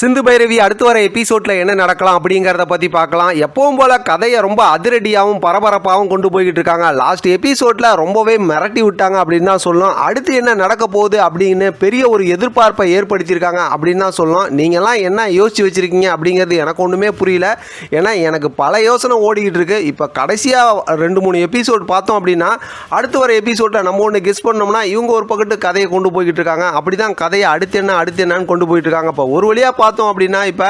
சிந்து பைரவி அடுத்து வர எபிசோட்ல என்ன நடக்கலாம் அப்படிங்கிறத பத்தி பார்க்கலாம். எப்பவும் போல கதையை ரொம்ப அதிரடியாகவும் பரபரப்பாகவும் கொண்டு போய்கிட்டு இருக்காங்க. லாஸ்ட் எபிசோட்ல ரொம்பவே மிரட்டி விட்டாங்க அப்படின்னு தான் சொல்லலாம். அடுத்து என்ன நடக்க போகுது அப்படின்னு பெரிய ஒரு எதிர்பார்ப்பை ஏற்படுத்தியிருக்காங்க அப்படின்னு தான் சொல்லலாம். நீங்கள்லாம் என்ன யோசிச்சு வச்சிருக்கீங்க அப்படிங்கிறது எனக்கு ஒன்றுமே புரியல. ஏன்னா எனக்கு பல யோசனை ஓடிக்கிட்டு இருக்கு. இப்போ கடைசியாக ரெண்டு மூணு எபிசோட் பார்த்தோம் அப்படின்னா அடுத்து வர எபிசோட்டில் நம்ம ஒன்று கெஸ் பண்ணோம்னா இவங்க ஒரு பக்கத்து கதையை கொண்டு போய்கிட்டு இருக்காங்க. அப்படி தான் கதையை அடுத்து என்ன அடுத்து என்னன்னு கொண்டு போயிட்டு இருக்காங்க. இப்போ ஒரு வழியாக பார்த்தோம் அப்படின்னா இப்போ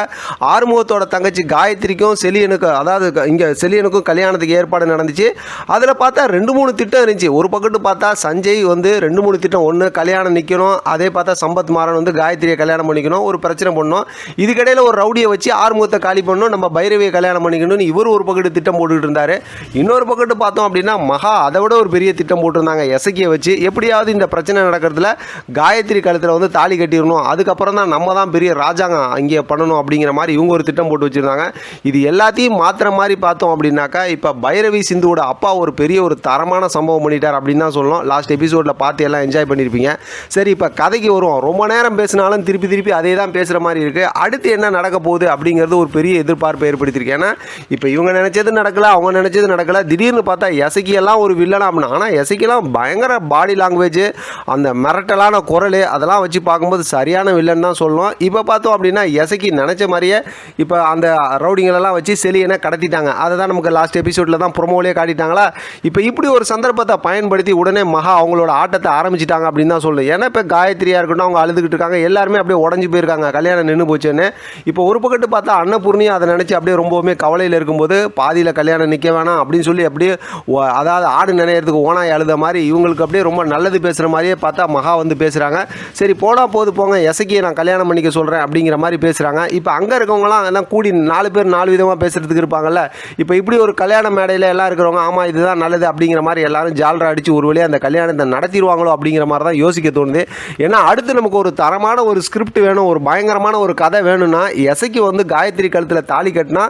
ஆறுமுகத்தோட தங்கச்சி காயத்ரிக்கும் செலியனுக்கு அதாவது இங்கே செலியனுக்கும் கல்யாணத்துக்கு ஏற்பாடு நடந்துச்சு. அதில் பார்த்தா ரெண்டு மூணு திட்டம் இருந்துச்சு. ஒரு பக்கத்து பார்த்தா சஞ்சய் வந்து ரெண்டு மூணு திட்டம். ஒன்று கல்யாணம் நிற்கணும் அதே பார்த்தா சம்பத் மாறன் வந்து காயத்ரியை கல்யாணம் பண்ணிக்கணும் ஒரு பிரச்சனை பண்ணோம் இதுக்கிடையில் ஒரு ரவுடியை வச்சு ஆறுமுகத்தை காலி பண்ணணும் நம்ம பைரவியை கல்யாணம் பண்ணிக்கணும்னு இவர் ஒரு பக்கத்து திட்டம் போட்டுக்கிட்டு இருந்தார். இன்னொரு பக்கத்து பார்த்தோம் அப்படின்னா மகா அதை விட ஒரு பெரிய திட்டம் போட்டிருந்தாங்க எசக்கியை வச்சு. எப்படியாவது இந்த பிரச்சனை நடக்கிறதுல காயத்ரி கழுத்தில் வந்து தாலி கட்டிடணும். அதுக்கப்புறம் தான் நம்ம தான் பெரிய ராஜாங்கம் இங்கே பண்ணணும் அப்படிங்கிற மாதிரி இவங்க ஒரு திட்டம் போட்டு வச்சுருந்தாங்க. இது எல்லாத்தையும் மாற்றுற மாதிரி பார்த்தோம் அப்படின்னாக்கா இப்போ பைரவி சிந்துவோட அப்பா ஒரு பெரிய ஒரு தரமான சம்பவம் பண்ணிட்டார் அப்படின்னு தான் சொல்லணும். லாஸ்ட் எபிசோடில் பார்த்து எல்லாம் என்ஜாய் பண்ணியிருப்பீங்க சரி இப்போ கதைக்கு வருவோம். ரொம்ப நேரம் பேசினாலும் திருப்பி திருப்பி அதே தான் பேசுகிற மாதிரி இருக்குது அடுத்து என்ன நடக்க போகுது அப்படிங்கிறது ஒரு பெரிய எதிர்பார்ப்பை ஏற்படுத்தியிருக்கு. ஏன்னா இப்போ இவங்க நினச்சது நடக்கல அவங்க நினச்சது நடக்கல. திடீர்னு பார்த்தா எசக்கியெல்லாம் ஒரு வில்லனா அப்படின்னா ஆனால் எசக்கிலாம் பயங்கர பாடி லாங்குவேஜ் அந்த மிரட்டலான குரல் அதெல்லாம் வச்சு பார்க்கும்போது சரியான வில்லன் தான் சொல்லணும். இப்போ பார்த்தோம் அப்படின்னா எசக்கி நினச்ச மாதிரியே இப்போ அந்த ரவுடிங்களெல்லாம் வச்சு செலியனை கடத்திட்டாங்க. அதை தான் நமக்கு லாஸ்ட் எபிசோடில் தான் ப்ரொமோலேயே காட்டிட்டாங்களா? இப்போ இப்படி ஒரு சந்தர்ப்பத்தை பயன்படுத்தி உடனே மகா அவங்களோட ஆட்டத்தை ஆரம்பிச்சிட்டாங்க அப்படின்னு தான் சொல்லணும். ஏன்னா இப்போ காயத்ரியாக இருக்கட்டும் அவங்க அழுதுகிட்டு இருக்காங்க. எல்லாருமே அப்படியே உடஞ்சி போயிருக்காங்க. கல்யாணம் நின்று போச்சுன்னு. இப்போ ஒரு பக்கத்து பார்த்தா அன்னபூர்ணியும் அதை நினச்சி அப்படியே ரொம்பவுமே கவலையில் இருக்கும்போது பாதியில் கல்யாணம் நிற்க வேணாம் அப்படின்னு சொல்லி அப்படியே அதாவது ஆடு நினைக்கிறதுக்கு ஓனாய் அழுத மாதிரி இவங்களுக்கு அப்படியே ரொம்ப நல்லது பேசுகிற மாதிரியே பார்த்தா மகா வந்து பேசுகிறாங்க சரி போடா போது போங்க எசக்கியை நான் கல்யாணம் பண்ணிக்க சொல்கிறேன் அப்படிங்கிற மாதிரி பேசுகிறாங்க இப்போ அங்கே இருக்கவங்களாம் எல்லாம் கூடி நாலு பேர் நாலு விதமாக பேசுகிறதுக்கு இருப்பாங்கல்ல. இப்போ இப்படி ஒரு கல்யாண மேடையில் எல்லாம் இருக்கிறவங்க ஆமாம் இதுதான் நல்லது அப்படிங்கிற மாதிரி எல்லாரும் ஜாலரா அடித்து ஒரு வழியாக அந்த கல்யாணத்தை நடத்திடுவாங்களோ அப்படிங்கிற மாதிரி தான் யோசிக்க தோணுது. ஏன்னா அடுத்து நமக்கு ஒரு தரமான ஒரு ஸ்கிரிப்ட் வேணும் ஒரு பயங்கரமான ஒரு கதை வேணும்னா எசைக்கு வந்து காயத்ரி கழுத்தில் தாலி கட்டினா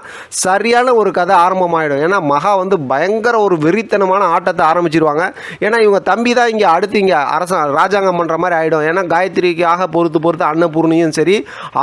சரியான ஒரு கதை ஆரம்பமாயிடும். ஏன்னா மகா வந்து பயங்கர ஒரு வெறித்தனமான ஆட்டத்தை ஆரம்பிச்சிருவாங்க. ஏன்னா இவங்க தம்பி தான் இங்கே அடுத்து இங்கே அரச ராஜாங்கம் பண்ணுற மாதிரி ஆகிடும் ஏன்னா காயத்ரிக்காக பொறுத்து பொறுத்து அன்னபூர்ணியும் சரி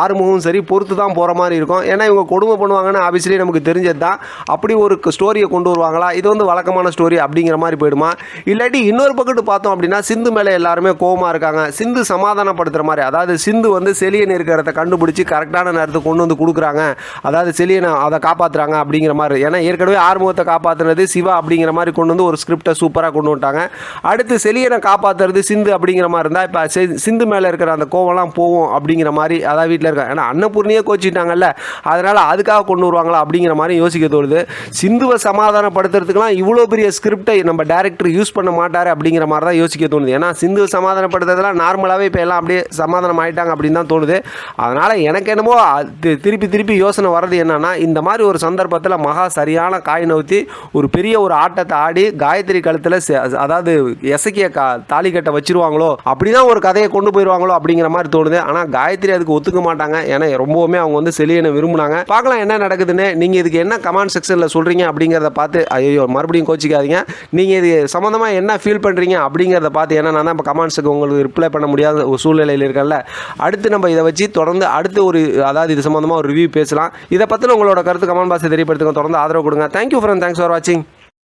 ஆறுமுகமும் சரி பொறுத்து தான் போகிற மாதிரி இருக்கும். ஏன்னா இவங்க கொடுமை பண்ணுவாங்கன்னு ஆப்வியஸ்லி நமக்கு தெரிஞ்சது தான் அப்படி ஒரு ஸ்டோரியை கொண்டு வருவாங்களா? இது வந்து வழக்கமான ஸ்டோரி அப்படிங்கிற மாதிரி போயிடுமா? இல்லாட்டி இன்னொரு பக்கத்து பார்த்தோம் அப்படின்னா சிந்து மேலே எல்லாருமே கோவமாக இருக்காங்க. சிந்து சமாதானப்படுத்துகிற மாதிரி அதாவது சிந்து வந்து செலியன் இருக்கிறத கண்டுபிடிச்சி கரெக்டான நேரத்துக்கு கொண்டு வந்து கொடுக்குறாங்க. அதாவது செலியனை அதை காப்பாற்றுறாங்க அப்படிங்கிற மாதிரி. ஏன்னா ஏற்கனவே ஆறுமுகத்தை காப்பாற்றுனது சிவா அப்படிங்கிற மாதிரி கொண்டு வந்து ஒரு ஸ்கிரிப்டை சூப்பராக கொண்டு வந்துட்டாங்க. அடுத்து செலியனை காப்பாற்றுறது சிந்து அப்படிங்கிற மாதிரி இருந்தால் இப்போ சிந்து மேலே இருக்கிற அந்த கோவம்லாம் போகும் அப்படிங்கிற மாதிரி அதாவது வீட்டில் ஏன்னா அன்னபூர்ணியே கோச்சிட்டாங்கல்ல அதனால் அதுக்காக கொண்டு வருவாங்களா அப்படிங்கிற மாதிரி யோசிக்க தோணுது. சிந்துவை சமாதானப்படுத்துறதுக்குலாம் இவ்வளோ பெரிய ஸ்கிரிப்டை நம்ம டேரக்டர் யூஸ் பண்ண மாட்டார் அப்படிங்கிற மாதிரி தான் யோசிக்க தோணுது. ஏன்னா சிந்துவை சமாதானப்படுத்துறதுலாம் நார்மலாகவே இப்போ எல்லாம் அப்படியே சமாதானம் ஆயிட்டாங்க அப்படின்னு தான் தோணுது. அதனால் எனக்கு என்னமோ அது திருப்பி திருப்பி யோசனை வர்றது என்னென்னா இந்த மாதிரி ஒரு சந்தர்ப்பத்தில் மகா சரியான காய் நவுத்தி ஒரு பெரிய ஒரு ஆட்டத்தை ஆடி காயத்ரி கழுத்தில் அதாவது எசக்கிய கா தாலி கட்ட வச்சிருவாங்களோ அப்படிதான் ஒரு கதையை கொண்டு போயிடுவாங்களோ அப்படிங்கிற மாதிரி தோணுது. ஆனால் காயத்ரி அதுக்கு ஒத்துக்க மாட்டாங்க. ஏன்னா ரொம்பவுமே அவங்க வந்து செலியனை விரும்புனாங்க. பார்க்கலாம் என்ன நடக்குதுன்னு. நீங்கள் இதுக்கு என்ன கமெண்ட் செக்ஷனில் சொல்கிறீங்க அப்படிங்கிறத பார்த்து ஐயோ மறுபடியும் கோச்சிக்காதீங்க. நீங்கள் இது சம்மந்தமாக என்ன ஃபீல் பண்ணுறீங்க அப்படிங்கிறத பார்த்து ஏன்னா நான் தான் இப்போ கமெண்ட்ஸுக்கு உங்களுக்கு ரிப்ளை பண்ண முடியாத ஒரு சூழ்நிலையில் இருக்கல அடுத்து நம்ம இதை வச்சு தொடர்ந்து அடுத்து ஒரு அதாவது இது சம்மந்தமாக ஒரு ரிவ்யூ பேசலாம். இதை பற்றின உங்களோட கருத்து கமெண்ட் பாக்ஸை தெரியப்படுத்துங்க. தொடர்ந்து ஆதரவு கொடுங்க. தேங்க்யூ ஃப்ரெண்ட் தேங்க்ஸ் ஃபார் வாட்சிங்